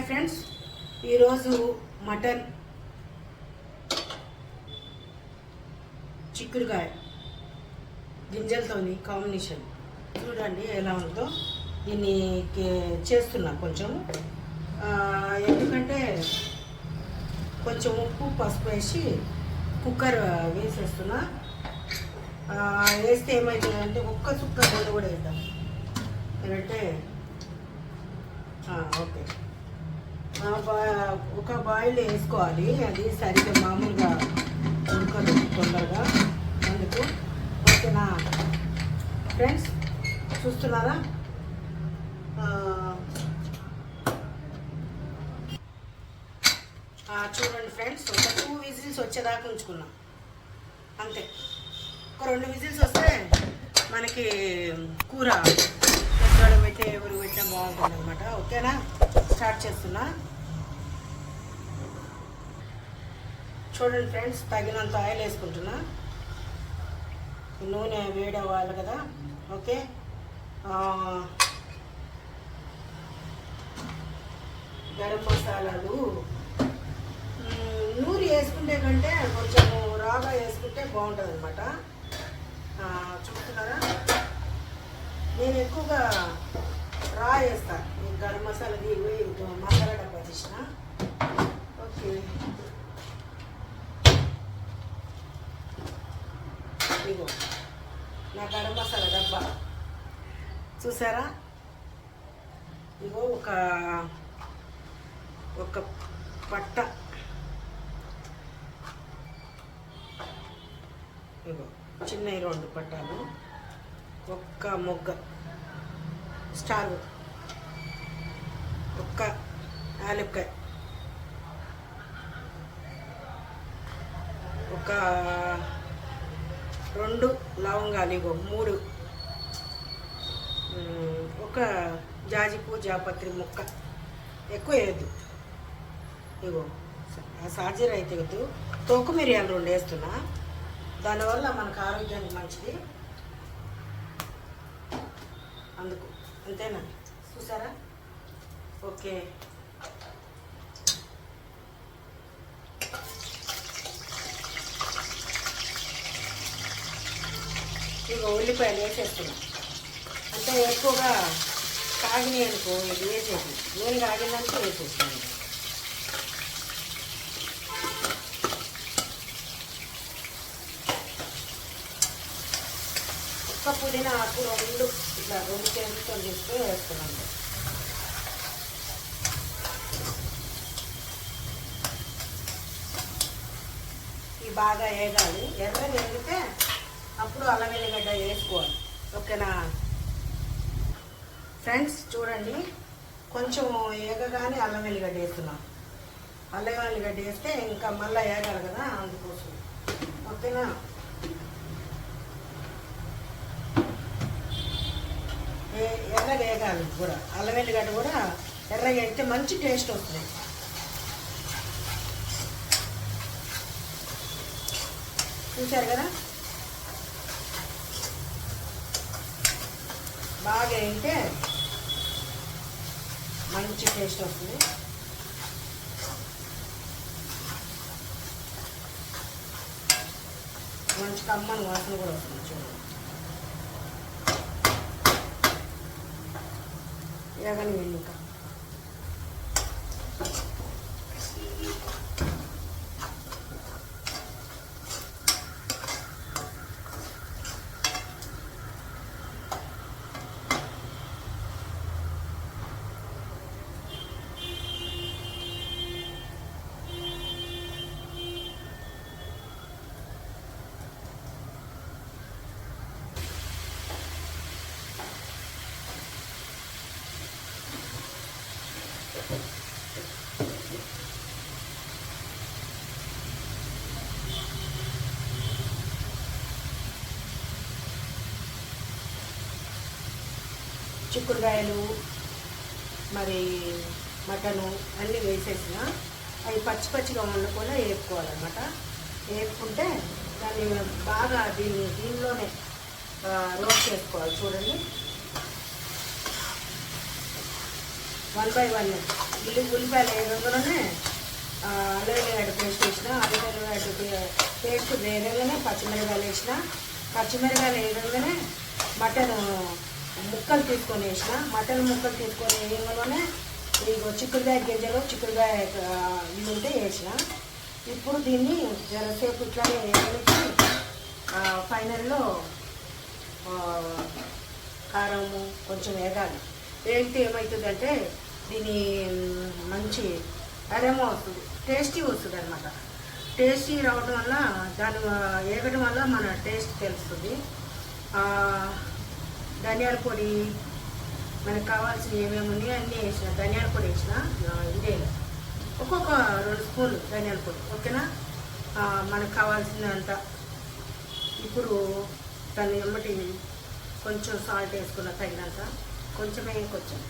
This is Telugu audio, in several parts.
Hi friends. ఈరోజు మటన్ చిక్కుడుకాయ గింజలతోని కాంబినేషన్ చూడండి ఎలా ఉందో. దీన్ని చేస్తున్నా కొంచెం ఎందుకంటే కొంచెం ఉప్పు పసుపు వేసి కుక్కర్ వేసేస్తున్నా. వేస్తే ఏమవుతుందంటే ఒక్క చుక్క నూనె కూడా వేద్దాం. ఎందుకంటే ఓకే. ఒక బాయిల్ వేసుకోవాలి. అది సరిగ్గా మామూలుగా ఉడకదు తొందరగా. అందుకు ఓకేనా? ఫ్రెండ్స్ చూస్తున్నారా? చూడండి ఫ్రెండ్స్ ఒక టూ విజిల్స్ వచ్చేదాకా ఉంచుకున్నాం. అంతే. ఒక రెండు విజిల్స్ వస్తే మనకి కూర పెద్దవాళ్ళు పెట్టే ఎవరు పెట్టినా బాగుంటుంది అనమాట ఓకేనా? స్టార్ట్ చేస్తున్నా. చూడండి ఫ్రెండ్స్ తగినంత ఆయిల్ వేసుకుంటున్నా. నూనె వేడి అవ్వాలి కదా ఓకే? గరం మసాలాలు. నూరి వేసుకుంటే కంటే కొంచెం రాగా వేసుకుంటే బాగుంటుంది అనమాట చూస్తున్నారా? నేను ఎక్కువగా రా వేస్తాను గరం మసాలా మసాలా డబ్బా తీసిన. ఓకే. ఇదిగో నా గరం మసాలా డబ్బా. చూసారా? ఇగో ఒక ఒక పట్ట. ఇగో చిన్న రెండు పట్టాలు. ఒక్క మొగ్గ. స్టార్. ఒక్క యాలక్కాయ. ఒక రెండు లవంగాలు ఇగో మూడు. ఒక జాజిపూ జాపత్రి ముక్క. ఎక్కువ వేయద్దు. ఇగో ఆ సాజీర అయితే వద్దు తోక మిరియాలు రెండు వేస్తున్నా. దానివల్ల మనకు ఆరోగ్యానికి మంచిది. అందుకు అంతేనా? చూసారా? ఓకే. ఉల్లిపాయలు వేసేస్తున్నాం. అంటే ఎక్కువగా కాగినాయి అనుకో ఇది వేసేసి నూనె కాగిందంటే వేసేస్తాను ఒక్క పుదీనా ఆకు రెండు ఇట్లా రెండు చేతులతో తీసుకొని వేస్తున్నాను. ఇవి బాగా వేగాలి. ఎర్ర వేగితే అప్పుడు అల్లం వెల్లిగడ్డ వేసుకోవాలి. ఓకేనా? ఫ్రెండ్స్ చూడండి. కొంచెం ఏగగానే అల్లం వెల్లిగడ్డ వేస్తున్నాం. అల్లం వెల్లిగడ్డ వేస్తే ఇంకా మళ్ళీ ఏగాలి కదా అందుకోసం. ఓకేనా? ఎర్రగా వేగాలి కూడా. అల్లం వెల్లిగడ్డ కూడా ఎర్రగా వేస్తే మంచి టేస్ట్ వస్తుంది. చూశారు కదా? బాగా వేయితే మంచి టేస్ట్ వస్తుంది. మంచి కమ్మని వాసన కూడా వస్తుంది చూడండి. ఎగని వెళ్ళి ఇంకా. చిక్కుడుకాయలు మరి మటను అన్నీ వేసేసిన. అవి పచ్చి పచ్చిగా ఉండకుండా వేపుకోవాలన్నమాట. వేపుకుంటే దాన్ని బాగా దీన్ని దీనిలోనే రోస్ట్ చేసుకోవాలి చూడండి. One by one. ఉల్లి ఉల్లిపాయలు వేయడంలోనే అల్లం పేస్ట్ వేసిన అల్లం పేస్ట్ వేయడంలోనే పచ్చిమిరపాయలు వేసిన పచ్చిమిరపాయలు వేయడంలోనే మటన్ ముక్కలు తీసుకొని వేసిన. మటన్ ముక్కలు తీసుకొని వేయడంలోనే ఇది చిక్కుడుకాయ గింజలు చిక్కుడుకాయ ఆ, ఇవి ఉంటే వేసిన. ఇప్పుడు దీన్ని జరసేపు ఇట్లానే వేయడానికి ఫైనల్లో కారము కొంచెం వేగాలి. వేగితే ఏమవుతుందంటే దీని మంచి అరేమో వస్తుంది. టేస్టీ వస్తుంది అనమాట టేస్టీ రావడం వల్ల దాని వేగడం వల్ల మన టేస్ట్ తెలుస్తుంది. ధనియాల పొడి మనకు కావాల్సిన ఏమేమి ఉన్నాయో అన్నీ వేసిన ధనియాల పొడి వేసిన ఇదే. ఒక్కొక్క రెండు స్పూన్లు ధనియాల పొడి ఓకేనా? మనకు కావాల్సినంత ఇప్పుడు దాన్ని ఎమ్మటి కొంచెం సాల్ట్ వేసుకున్న తగినంత కొంచెమే కొంచెం.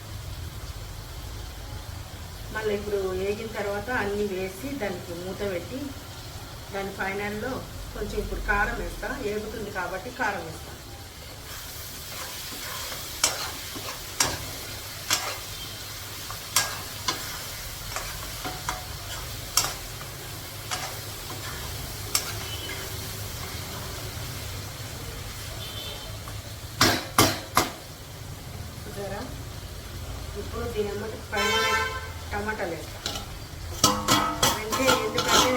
మళ్ళీ ఇప్పుడు వేగిన తర్వాత అన్నీ వేసి దానికి మూత పెట్టి దాని ఫైనల్లో కొంచెం ఇప్పుడు కారం వేస్తా ఏగుతుంది కాబట్టి కారం వేస్తా చూసారా ఇప్పుడు దీని అమ్మటి పైన టమాటాలు వేస్తాం అంటే ఎందుకంటే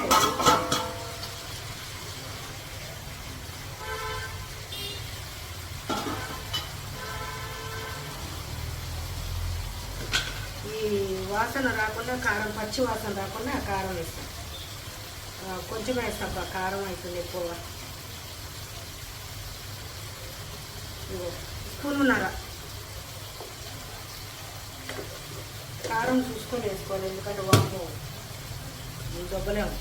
ఈ వాసన రాకుండా కారం పచ్చి వాసన రాకుండా కారం వేస్తాం. కొంచెం వేస్తాం కారం అవుతుంది ఎక్కువగా. స్పూన్నర కారం చూసుకొని వేసుకోవాలి ఎందుకంటే వాము దొబ్బలేము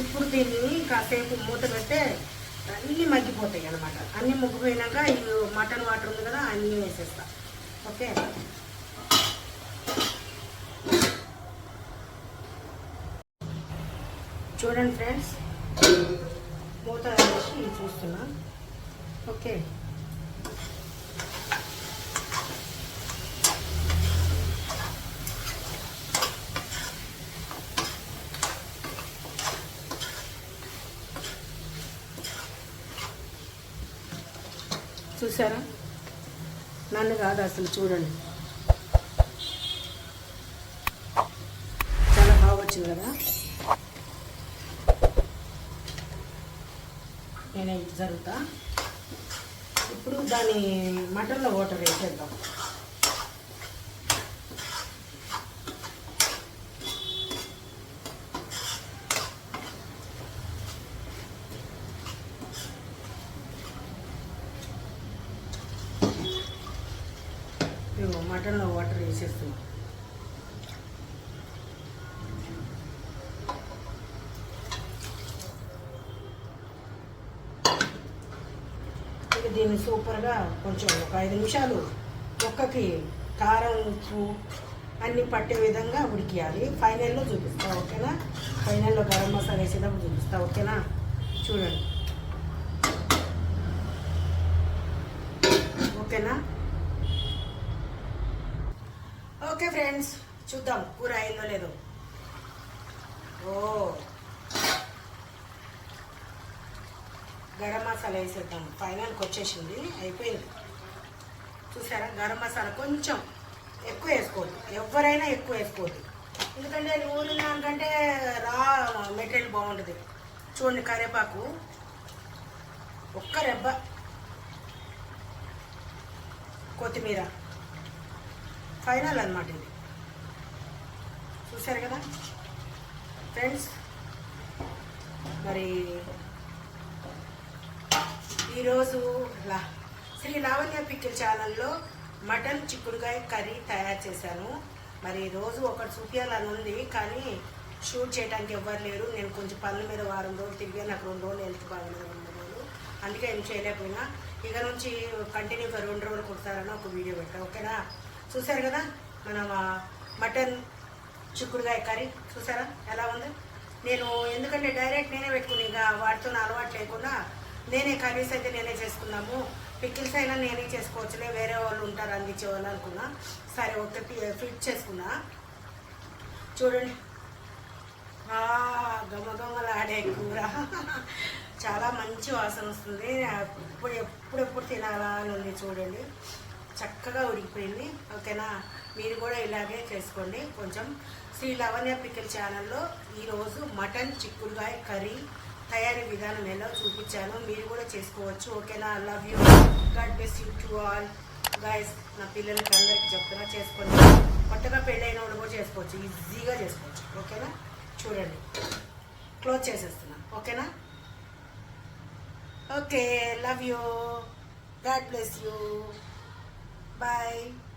ఇప్పుడు దీన్ని కాసేపు మూత పెడితే అన్నీ మగ్గిపోతాయి అన్నమాట. అన్నీ మగ్గిపోయినాక ఈ మటన్ వాటర్ ఉంది కదా అన్నీ వేసేస్తా. ఓకే? చూడండి ఫ్రెండ్స్ మూత వేసి చూస్తున్నా. ఓకే? చూసారా నన్ను కాదు అసలు చూడండి. చాలా బాగా వచ్చింది కదా? నేను ఇది జరుగుతా. ఇప్పుడు దాని మటన్లో వాటర్ వేసేద్దాం ఇదిగో మటన్లో వాటర్ వేసేస్తున్నాం. ఇక దీన్ని సూపర్గా కొంచెం ఒక ఐదు నిమిషాలు ఒక్కకి కారం ఉప్పు అన్నీ పట్టే విధంగా ఉడికియాలి. ఫైనల్లో చూపిస్తా ఓకేనా? ఫైనల్లో గరం మసాలా వేసేటప్పుడు చూపిస్తా ఓకేనా? చూడండి. ఓకేనా? ఓకే ఫ్రెండ్స్ చూద్దాం. కూర అయిందో లేదో. ఓ. గరం మసాలా వేసేద్దాం. ఫైనల్కి వచ్చేసింది. అయిపోయింది. చూసారా? గరం మసాలా కొంచెం ఎక్కువ వేసుకోవద్దు. ఎవరైనా ఎక్కువ వేసుకోవద్దు. ఎందుకంటే నూనె దానికంటే రా మెటీరియల్ బాగుంటుంది. చూడండి కరివేపాకు ఒక్క రెబ్బ. కొత్తిమీర. ఫైనల్ అనమాట ఇది. చూసారు కదా? ఫ్రెండ్స్ మరి ఈరోజు లా శ్రీ లావణ్య పిక్కిల్ ఛానల్లో మటన్ చిక్కుడుకాయ కర్రీ తయారు చేశాను. మరి రోజు ఒకటి చూపించాలని ఉంది కానీ షూట్ చేయడానికి ఎవ్వరు లేరు. నేను కొంచెం పనుల మీద వారం రోజులు తిరిగా నాకు రెండు రోజులు హెల్త్ బాగాలేదు రెండు రోజులు. అందుకే ఏం చేయలేకపోయినా. ఇక నుంచి కంటిన్యూగా రెండు రోజులు కుడతారని ఒక వీడియో పెట్టా. ఓకేనా? చూసారు కదా? మన మటన్ చిక్కుడుగాయ కర్రీ. చూసారా ఎలా ఉంది? నేను ఎందుకంటే డైరెక్ట్ నేనే పెట్టుకుని ఇక వాటితో అలవాటు లేకుండా నేనే కర్రీస్ అయితే నేనే చేసుకున్నాము. పికిల్స్ అయినా నేనే చేసుకోవచ్చులే వేరే వాళ్ళు ఉంటారు అందించే వాళ్ళు అనుకున్నా. సరే ఒకటి ఫిట్ చేసుకున్నా. చూడండి. గమగమలాడే కూర. చాలా మంచి వాసన వస్తుంది. ఇప్పుడు ఎప్పుడెప్పుడు తినాలా అని ఉంది చూడండి. చక్కగా ఉడికిపోయింది. ఓకేనా? మీరు కూడా ఇలాగే చేసుకోండి. కొంచెం శ్రీ లవణ్య పికిల్ ఛానల్లో ఈరోజు మటన్ చిక్కుడుగాయ కర్రీ తయారీ విధానం ఎలా చూపించాను మీరు కూడా చేసుకోవచ్చు. ఓకేనా? Love you god bless you to all guys నా పిల్లలకి అందరికీ చెప్తున్నా చేసుకోండి. కొత్తగా పెళ్ళైన వాళ్ళు కూడా చేసుకోవచ్చు. ఈజీగా చేసుకోవచ్చు. ఓకేనా? చూడండి. క్లోజ్ చేసేస్తున్నా. ఓకేనా? Okay love you god bless you 拜。